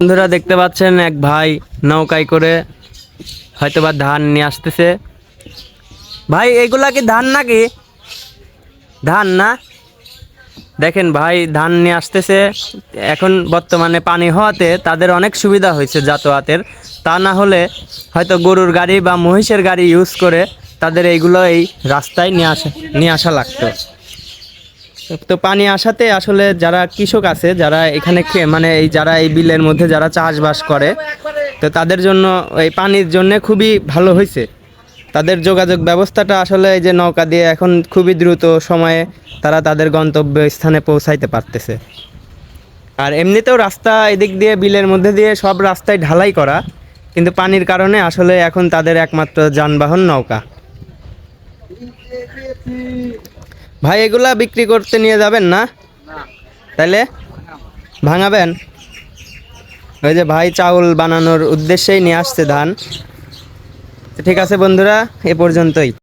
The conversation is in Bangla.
বন্ধুরা দেখতে পাচ্ছেন এক ভাই নৌকায় করে হয়তোবা ধান নিয়ে আসতেছে। ভাই, এগুলা কি ধান নাকি? ধান না? দেখেন ভাই, ধান নিয়ে আসতেছে। এখন বর্তমানে পানি হওয়াতে তাদের অনেক সুবিধা হয়েছে যাতায়াতের। তা না হলে হয়তো গরুর গাড়ি বা মহিষের গাড়ি ইউজ করে তাদের এইগুলো এই রাস্তায় নিয়ে আসা নিয়ে আসা লাগতো। তো পানি আসাতে আসলে যারা কৃষক আছে, যারা এখানে মানে এই যারা এই বিলের মধ্যে যারা চাষবাস করে, তো তাদের জন্য এই পানির জন্য খুবই ভালো হয়েছে তাদের যোগাযোগ ব্যবস্থাটা আসলে এই যে নৌকা দিয়ে এখন খুবই দ্রুত সময়ে তারা তাদের গন্তব্য স্থানে পৌঁছাইতে পারতেছে। আর এমনিতেও রাস্তা এদিক দিয়ে বিলের মধ্যে দিয়ে সব রাস্তায় ঢালাই করা, কিন্তু পানির কারণে আসলে এখন তাদের একমাত্র যানবাহন নৌকা। ভাই এগুলা বিক্রি করতে নিয়ে যাবেন না? তাইলে? ভাঙাবেন? ওই যে ভাই চাউল বানানোর উদ্দেশ্যেই নিয়ে আসছে ধান। ঠিক আছে বন্ধুরা এ পর্যন্তই।